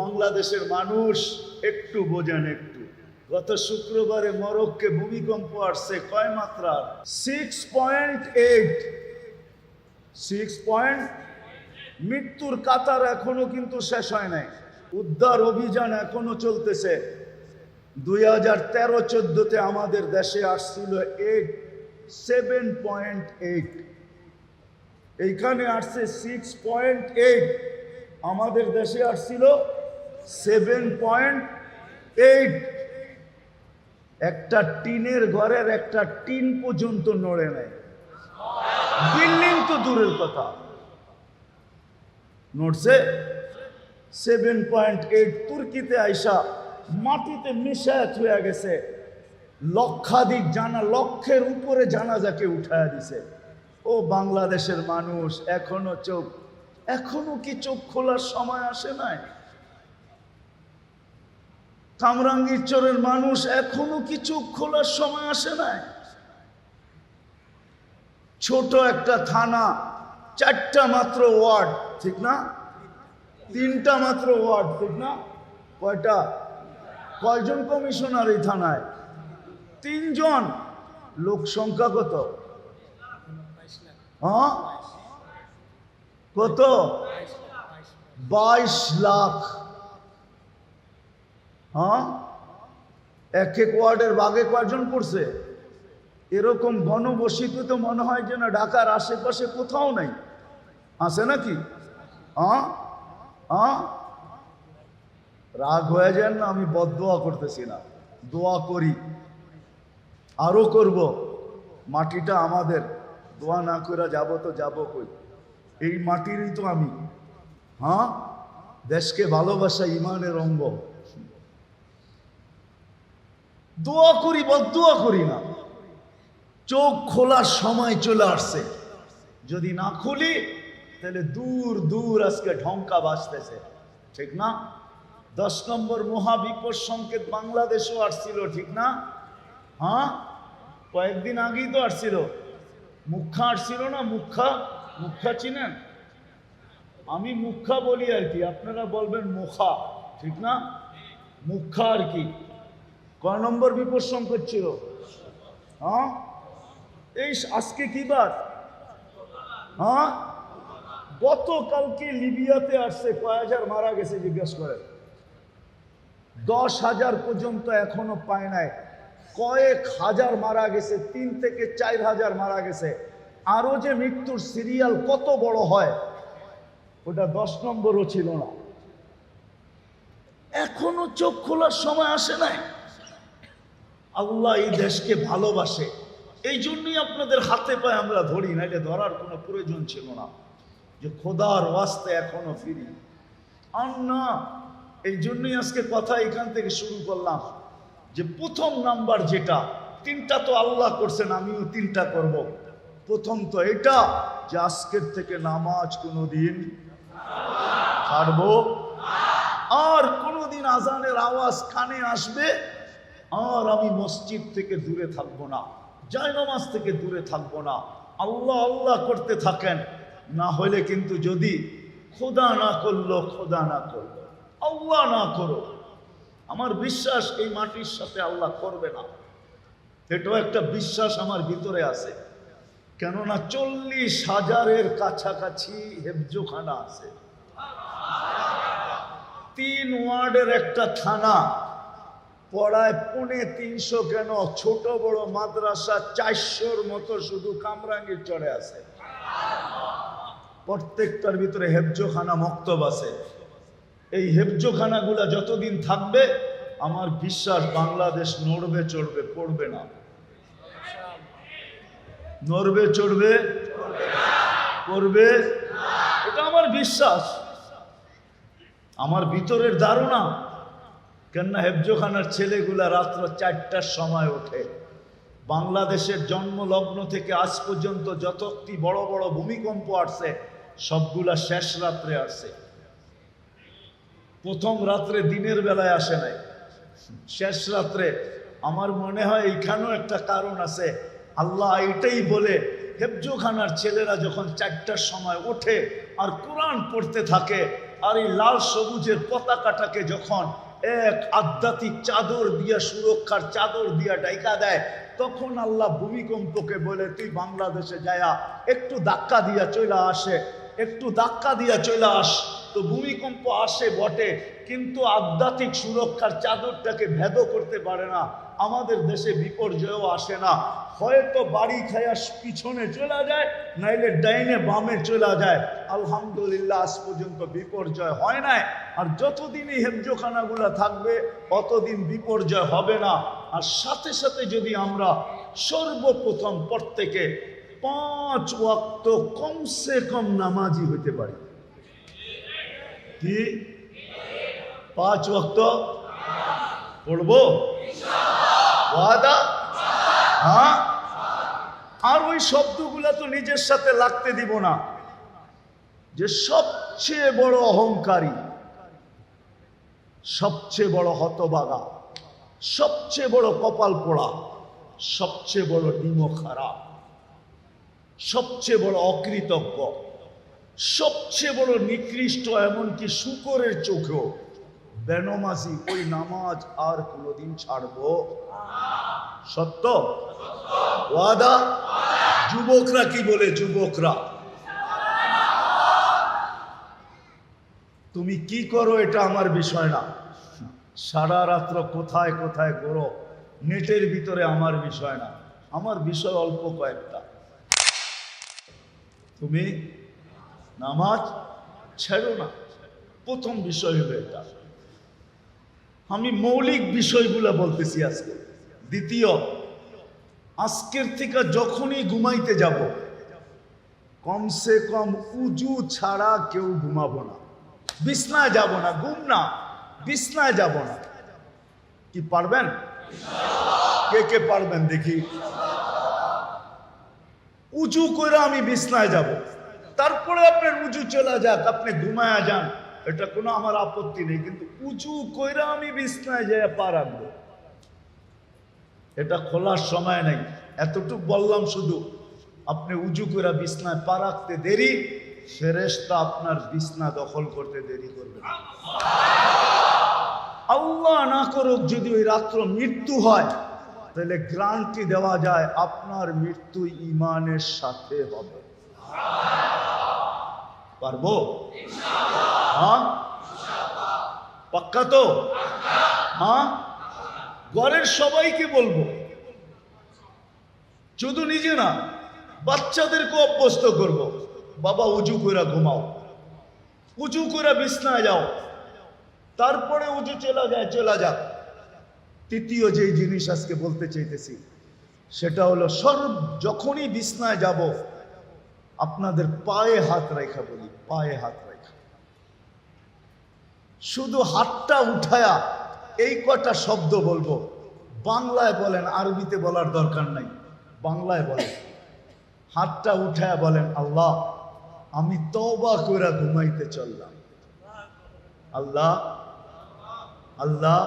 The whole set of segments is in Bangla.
বাংলাদেশের মানুষ একটু বোঝেন একটু। গত শুক্রবারে মরক্কে ভূমিকম্প আসছে কয় মাত্রা six point eight six point মৃত্যুর কাতার এখনও কিন্তু শেষ হয় নাই। উদ্ধার অভিযান এখনও চলতেছে। দুই হাজার তেরো চোদ্দতে আমাদের দেশে আসছিল এইট সেভেন পয়েন্ট এইট এইখানে আসছে সিক্স পয়েন্ট এইট আমাদের দেশে আসছিল সেভেন পয়েন্ট এইট একটা টিনের ঘরের একটা টিন পর্যন্ত নড়ে নেয় বিল্ডিং তো দূরের কথা। নড়ছে। সেভেন পয়েন্ট এইট তুর্কিতে আইসা মাটিতে মিশায়াত হয়ে গেছে। লক্ষাধিক জানা, লক্ষের উপরে জানাজাকে উঠায় দিছে। ও বাংলাদেশের মানুষ, এখনও চোখ, এখনও কি চোখ খোলার সময় আসে নাই? কামরাঙ্গীর চরের মানুষ এখনও কি চোখ খোলার সময় আসে নাই। ছোট একটা থানা, চারটা মাত্র ওয়ার্ড, ঠিক না? তিনটা মাত্র ওয়ার্ড, ঠিক না? কয়টা? কয়জন কমিশনার এই থানায়? তিনজন। লোক সংখ্যা কত? হ্যাঁ? কত? বাইশ লাখ। হ্যাঁ? এক এক ওয়ার্ডের বাগে কয়জন পড়ছে? এরকম গণবসিত তো মনে হয় যে না ঢাকার আশেপাশে কোথাও নাই। আছে নাকি? হ্যাঁ? হ্যাঁ? রাগ হয়ে যান না, আমি বদোয়া করতেছি না। দোয়া করি। আরও করব। মাটিটা আমাদের। দোয়া না করে যাব তো যাব কই? এই মাটিরই তো আমি। হ্যাঁ? দেশকে ভালোবাসা ইমানের অঙ্গ। দোয়া করি বল, দোয়া করি না। চোখ খোলার সময় চলে আসছে। যদি না খুলি, তাহলে দূর দূর আজকে ঢঙ্কা বাজতেছে। ঠিক না? দশ নম্বর মহাবিপদ সংকেত বাংলাদেশও আসছিল, ঠিক না? হ্যাঁ? কয়েকদিন আগেই তো আসছিল। মুখা আসছিল না? মুখা মুখা চিনেন? আমি মুখা বলি আর কি, আপনারা বলবেন মুখা ঠিক না? মুখা আর কি। কয় নম্বর বিপদ সংকেত ছিল? হ্যাঁ? এই আজকে কি বার? হ্যাঁ? গতকালকে লিবিয়াতে আসছে, কয় হাজার মারা গেছে জিজ্ঞেস করে দশ হাজার পর্যন্ত এখনও পায় নাই। কয়েক হাজার মারা গেছে, তিন থেকে চার হাজার মারা গেছে। আরও যে মৃত্যুর সিরিয়াল কত বড় হয়, ওটা দশ নম্বরও ছিল না। এখনও চোখ খোলার সময় আসে নাই। আল্লাহ এই দেশকে ভালোবাসে। এই জন্যই আপনাদের হাতে পায়ে আমরা ধরি না এটা ধরার কোনো প্রয়োজন ছিল না। যে খোদার ওয়াস্তে এখনও ফিরি। আর না, এই জন্যই আজকে কথা এখান থেকে শুরু করলাম যে প্রথম নাম্বার যেটা, তিনটা তো আল্লাহ করছেন, আমিও তিনটা করব। প্রথম তো এটা যে আজকের থেকে নামাজ কোনো দিন ছাড়বো। আর কোনোদিন আজানের আওয়াজ কানে আসবে আর আমি মসজিদ থেকে দূরে থাকব না, জায়নামাজ থেকে দূরে থাকব না, আল্লাহ আল্লাহ করতে থাকেন। না হলে কিন্তু যদি খোদা না করল, খোদা না করল, আল্লাহ না করো আমার বিশ্বাস এই মাটির সাথে আল্লাহ করবে না। এটাও একটা বিশ্বাস আমার ভিতরে আছে। কেননা চল্লিশ হাজারের কাছাকাছি হেফজোখানা আছে। তিন ওয়ার্ডের একটা থানা। পড়ায় পুনে তিনশো কেন? ছোট বড় মাদ্রাসা চারশোর মতো শুধু কামরাঙ্গির চড়ে আছে। প্রত্যেকটার ভিতরে হেফজোখানা মক্তব আছে। এই হেফজোখানাগুলা যতদিন থাকবে, আমার বিশ্বাস বাংলাদেশ নড়বে, চড়বে, পড়বে না। নড়বে, চড়বে করবে এটা আমার বিশ্বাস। আমার ভিতরের ধারণা কেননা হেফজোখানার ছেলেগুলা রাত্র চারটার সময় ওঠে। বাংলাদেশের জন্মলগ্ন থেকে আজ পর্যন্ত যতটি বড় বড় ভূমিকম্প আসছে, সবগুলা শেষ রাত্রে আসছে। প্রথম রাত্রে দিনের বেলায় আসে নাই। শেষ রাত্রে আমার মনে হয় এইখানেও একটা কারণ আছে। আল্লাহ এটাই বলে, হেফজোখানার ছেলেরা যখন চারটার সময় ওঠে আর কোরআন পড়তে থাকে, আর এই লাল সবুজের পতাকাটাকে যখন এক আধ্যাত্মিক চাদর দিয়া সুরক্ষার চাদর দিয়া ডাইকা দেয়, তখন আল্লাহ ভূমিকম্পকে বলে, তুই বাংলাদেশে যায়া একটু ধাক্কা দিয়া চলে আসে, একটু ধাক্কা দিয়া চলে আস। তো ভূমিকম্প আসে, বটে, কিন্তু আধ্যাত্মিক সুরক্ষার চাদরটাকে ভেদ করতে পারে না। আমাদের দেশে বিপর্যয়ও আসে না। হয়তো বাড়ি খায়া পিছনে চলে যায়, নাইলে ডাইনে বামে চলে যায়। আলহামদুলিল্লাহ, আজ পর্যন্ত বিপর্যয় হয় নাই। আর যতদিনই হেফজোখানাগুলো থাকবে, অতদিন বিপর্যয় হবে না। আর সাথে সাথে যদি আমরা সর্বপ্রথম প্রত্যেকে পাঁচ ওয়াক্ত কমসে কম নামাজি হইতে পারি। কি? পাঁচ ওয়াক্ত পড়ব? হ্যাঁ? আর ওই শব্দগুলা তো নিজের সাথে লাগতে দিব না। যে সবচেয়ে বড় অহংকারী, সবচেয়ে বড় হতবাগা, সবচেয়ে বড় কপাল পোড়া, সবচেয়ে বড় ডিমো খারাপ সবচেয়ে বড় অকৃতজ্ঞ। সবচেয়ে বড় নিকৃষ্ট এমনকি শুকরের চোখেও। বেনমাজি, ওই নামাজ আর কোনোদিন ছাড়বো? সত্য? ওয়াদা? যুবকরা কি বলে যুবকরা? তুমি কি করো এটা আমার বিষয় না। সারা রাত্র কোথায় কোথায় করো নেটের ভিতরে আমার বিষয় না। আমার বিষয় অল্প কয়েকটা। তুমি নামাজ ছেড়ো না। প্রথম বিষয় হলো এটা। আমি মৌলিক বিষয়গুলো বলতেছি আজকে। দ্বিতীয়, আজকের থেকে যখনই ঘুমাইতে যাব, কমসে কম উজু ছাড়া কেউ ঘুমাবো না। বিছনায় যাব না, ঘুম না, বিছনায় যাব না। কি পারবেন? কে কে পারবেন দেখি? উঁচু করে আমি বিছনায় যাব। তারপরে আপনার উঁচু চলে যাক আপনি ঘুমায়া যান। এটা কোনো আমার আপত্তি নেই, কিন্তু উঁচু কইরা আমি বিছনায় যাই পা এটা খোলার সময় নেই। এতটুকু বললাম শুধু, আপনি উঁচু করে বিছনায় পা রাখতে দেরি, ফেরেশতা আপনার বিছনা দখল করতে দেরি করবে। আল্লাহ না করুক যদি ওই রাত্র মৃত্যু হয়, তাহলে গ্রান্টি দেওয়া যায়, আপনার মৃত্যু ইমানের সাথে হবে। পারব? হ্যাঁ? পাক্কা তো? হ্যাঁ? ঘরের সবাইকে বলব। শুধু নিজে না বাচ্চাদেরকে অভ্যস্ত করব। বাবা, উজু করে ঘুমাও। উজু করে বিছনায় যাও। তারপরে উজু চলা যায়, চলা যাক। তৃতীয় যে জিনিস আজকে বলতে চাইতেছি, সেটা হলো সর্ব যখনই বিছনায় যাব আপনাদের পায়ে হাত রেখা বলি, পায়ে হাত রেখা। শুধু হাতটা উঠায়া এই কটা শব্দ বলব। বাংলায় বলেন, আরবিতে বলার দরকার নাই। বাংলায় বলেন, হাতটা উঠায়া বলেন, আল্লাহ, আমি তওবা করে ঘুমাইতে চললাম। আল্লাহ আল্লাহ,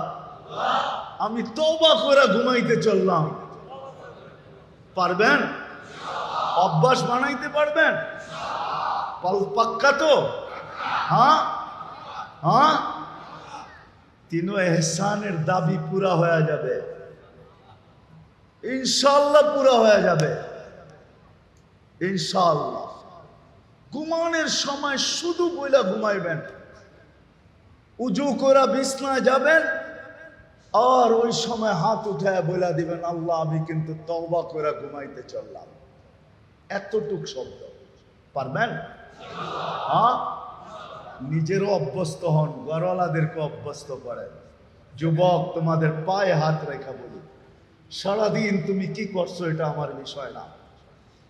আমি তওবা করে ঘুমাইতে চললাম। পারবেন? অভ্যাস বানাইতে পারবেন? পাক্কা তো? হ্যাঁ? হ্যাঁ? তিনও এহসানের দাবি পুরা হয়ে যাবে। ইনশাল্লাহ পুরা হয়ে যাবে। ইনশাল্লাহ ঘুমানোর সময় শুধু বইলা ঘুমাইবেন। উজু করা বিছনায় যাবেন আর ওই সময় হাত উঠে বইলা দিবেন, আল্লাহ, আমি কিন্তু তওবা করে ঘুমাইতে চললাম। এতটুক শব্দ। পারবেন? হ্যাঁ? নিজেরও অভ্যস্ত হন গরওয়ালাদেরকে অভ্যস্ত করেন। যুবক, তোমাদের পায়ে হাত রেখা বলি সারাদিন তুমি কি করছ এটা আমার বিষয় না।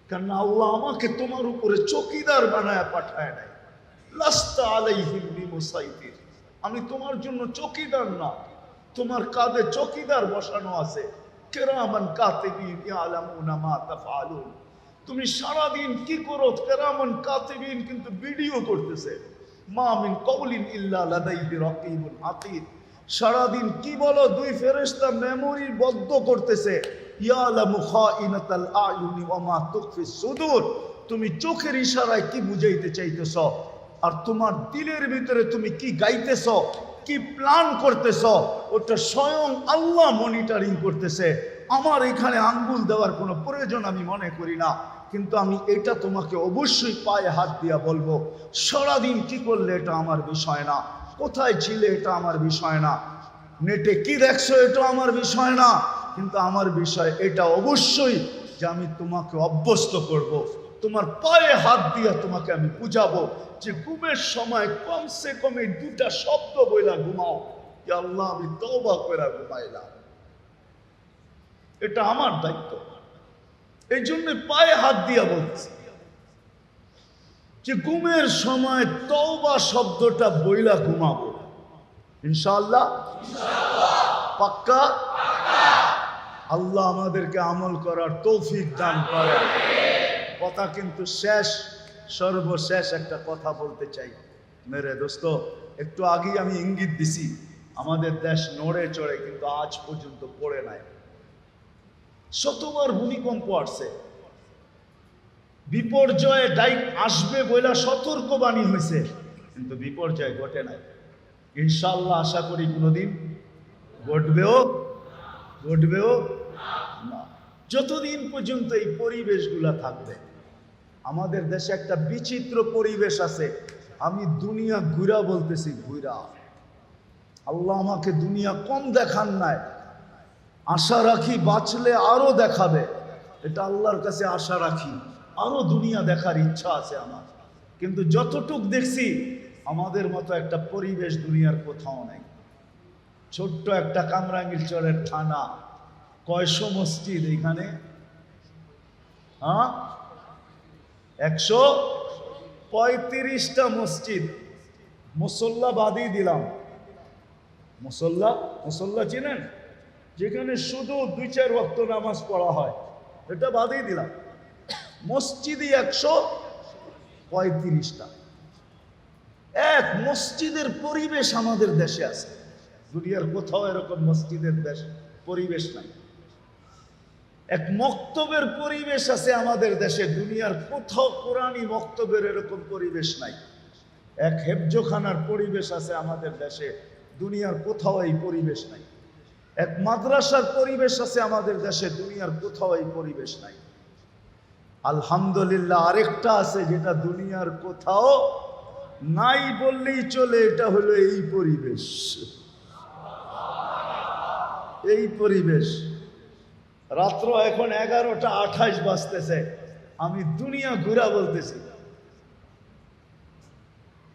কারণ আল্লাহ আমাকে তোমার উপরে চকিদার বানায় পাঠায় নাই। লাস্তা বিমুসাইতির। আমি তোমার জন্য চকিদার না। তোমার কাঁধে চকিদার বসানো আছে। কেরামান কাতিবিন ইয়ালামুনা মা তাফআলুন। তুমি সারাদিন কি করো? কেরামান কাতিবিন কিন্তু ভিডিও করতেছে। মা মিন কওলিন ইল্লা লাদাইহি রাকিবুন আতীদ। সারাদিন কি বলো? দুই ফেরেশতা মেমোরি বদ্ধ করতেছে। তুমি চোখের ইশারায় কি বুঝাইতে চাইতেছ? আর তোমার দিলের ভিতরে তুমি কি গাইতেছ? কি প্ল্যান করতেছ? ওটা স্বয়ং আল্লাহ মনিটরিং করতেছে। আমার এখানে আঙ্গুল দেওয়ার কোনো প্রয়োজন আমি মনে করি না। কিন্তু আমি এটা তোমাকে অবশ্যই পায়ে হাত দিয়া বলব, সারাদিন কি করলে এটা আমার বিষয় না? কোথায় ছিলে এটা আমার বিষয় না? নেটে কি দেখছ এটা আমার বিষয় না? কিন্তু আমার বিষয় এটা অবশ্যই যে আমি তোমাকে অভ্যস্ত করব। তোমার পায়ে হাত দিয়ে তোমাকে আমি বুঝাবো যে ঘুমের সময় কমসে কমে দুটা শব্দ বইলা ঘুমাও। আল্লাহ, আমি তওবা করে ঘুমাইলাম। এটা আমার দায়িত্ব। এই জন্য পায়ে হাত দিয়া বলছি যে ঘুমের সময় তওবা শব্দটা বইলা ঘুমাবো। ইনশাআল্লাহ? পাক্কা? আল্লাহ আমাদেরকে আমল করার তৌফিক দান করে কথা কিন্তু শেষ সর্বশেষ একটা কথা বলতে চাই। মেরে দোস্ত একটু আগেই আমি ইঙ্গিত দিছি আমাদের দেশ নড়ে চড়ে কিন্তু আজ পর্যন্ত পড়ে নাই। শতবার ভূমিকম্প আসছে। বিপর্যয়ে ডাইক আসবে বইলা সতর্কবাণী হয়েছে কিন্তু বিপর্যয় ঘটে নাই। ইনশাল্লাহ আশা করি কোনোদিন ঘটবেও ঘটবেও না। যতদিন পর্যন্ত এই পরিবেশগুলা থাকবে, আমাদের দেশে একটা বিচিত্র পরিবেশ আছে, আমি দুনিয়া ঘুরা বলতেছি, ঘুরা। আল্লাহ আমাকে দুনিয়া কম দেখান নাই আশা রাখি বাঁচলে আরও দেখাবে। এটা আল্লাহর কাছে আশা রাখি। আরও দুনিয়া দেখার ইচ্ছা আছে আমার। কিন্তু যতটুক দেখছি, আমাদের মতো একটা পরিবেশ দুনিয়ার কোথাও নেই। ছোট্ট একটা কামরাঙ্গীর চরের থানা, কয়শো মসজিদ এখানে? হ্যাঁ? একশো পঁয়ত্রিশটা মসজিদ। মুসল্লা বাদই দিলাম। মুসল্লা? মুসল্লা চিনেন? যেখানে শুধু দুই চার ওয়াক্ত নামাজ পড়া হয়। এটা বাদেই দিলাম। মসজিদই একশো পঁয়ত্রিশটা। এক মসজিদের পরিবেশ আমাদের দেশে আছে। দুনিয়ার কোথাও এরকম মসজিদের দেশ, পরিবেশ নাই। এক মক্তবের পরিবেশ আছে আমাদের দেশে। দুনিয়ার কোথাও কোরআনই মক্তবের এরকম পরিবেশ নাই। এক হেফজোখানার পরিবেশ আছে আমাদের দেশে। দুনিয়ার কোথাও এই পরিবেশ নাই। এক মাদ্রাসার পরিবেশ আছে আমাদের দেশে, দুনিয়ার কোথাও এই পরিবেশ নাই। আলহামদুলিল্লাহ আরেকটা আছে যেটা দুনিয়ার কোথাও নাই বললেই চলে, এটা হলো এই পরিবেশ। এই পরিবেশ। রাত্র এখন এগারোটা আঠাশ বাজতেছে, আমি দুনিয়া ঘুরা বলতেছি।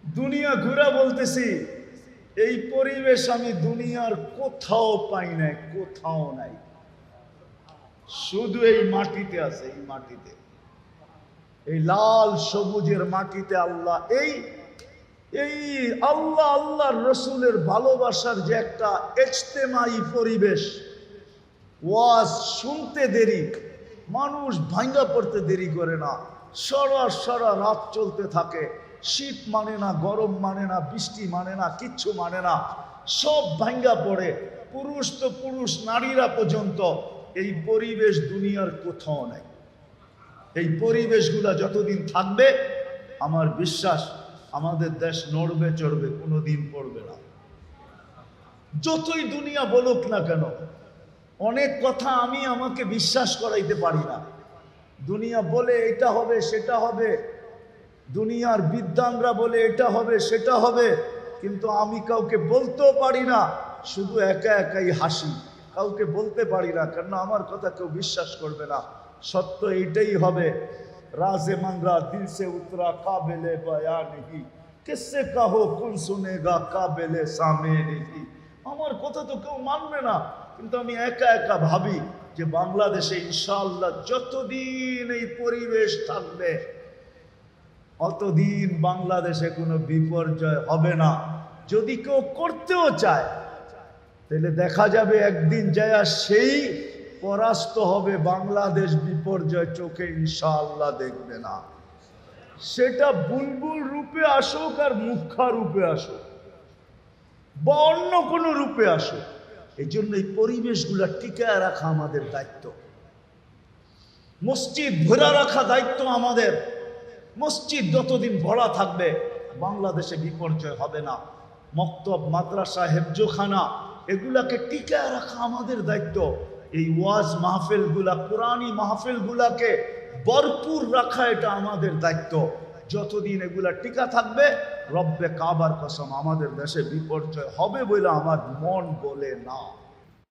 দুনিয়া ঘুরা বলতেছি এই পরিবেশ আমি দুনিয়ার কোথাও পাই নাই, কোথাও নাই। শুধু এই মাটিতে আছে, এই মাটিতে। এই লাল সবুজের মাটিতে আল্লাহ, এই এই আল্লাহ, আল্লাহর রসুলের ভালোবাসার যে একটা এজতেমাই পরিবেশ, ওয়াজ শুনতে দেরি, মানুষ ভাঙ্গা পড়তে দেরি করে না, সরা সরা রাত চলতে থাকে। শীত মানে না, গরম মানে না, বৃষ্টি মানে না, কিচ্ছু মানে না। সব ভাঙ্গা পড়ে। পুরুষ তো পুরুষ, নারীরা পর্যন্ত। এই পরিবেশ দুনিয়ার কোথাও নাই। এই পরিবেশগুলা যতদিন থাকবে, আমার বিশ্বাস আমাদের দেশ নড়বে, চড়বে, কোনোদিন পড়বে না। যতই দুনিয়া বলুক না কেন, অনেক কথা আমি আমাকে বিশ্বাস করাইতে পারি না। দুনিয়া বলে এটা হবে, সেটা হবে। দুনিয়ার বিদ্যানরা বলে, এটা হবে, সেটা হবে। কিন্তু আমি কাউকে বলতেও পারি না, শুধু একা একাই হাসি। কাউকে বলতে পারি না কেন আমার কথা কেউ বিশ্বাস করবে না। সত্য এইটাই হবে। রাজে মাংরা দিল সে উতরা কাবেলে বয়া নেই কিসে কাহো কোন শুনেগা কাবেলে সামে নেই আমার কথা তো কেউ মানবে না, কিন্তু আমি একা একা ভাবি যে বাংলাদেশে ইনশাল্লাহ যতদিন এই পরিবেশ থাকবে অতদিন বাংলাদেশে কোনো বিপর্যয় হবে না। যদি কেউ করতেও চায়, তাহলে দেখা যাবে একদিন যায় সেই পরাস্ত হবে বাংলাদেশ বিপর্যয় চোখে, ইনশাআল্লাহ দেখবে না। সেটা বুলবুল রূপে আসুক আর মুখা রূপে আসুক, বা অন্য কোনো রূপে আসুক, এই জন্য এই পরিবেশগুলা টিকায় রাখা আমাদের দায়িত্ব। মসজিদ ভরা রাখা দায়িত্ব আমাদের। মসজিদ যতদিন ভরা থাকবে, বাংলাদেশে বিপর্যয় হবে না। মক্তব, মাদ্রাসা, হেফজোখানা, এগুলাকে টিকায় রাখা আমাদের দায়িত্ব। এই ওয়াজ মাহফিলগুলা কোরআনী মাহফিলগুলাকে ভরপুর রাখা এটা আমাদের দায়িত্ব। যতদিন এগুলা টিকা থাকবে, রব্বে কাবার কসম আমাদের দেশে বিপর্যয় হবে বলে আমার মন বলে না।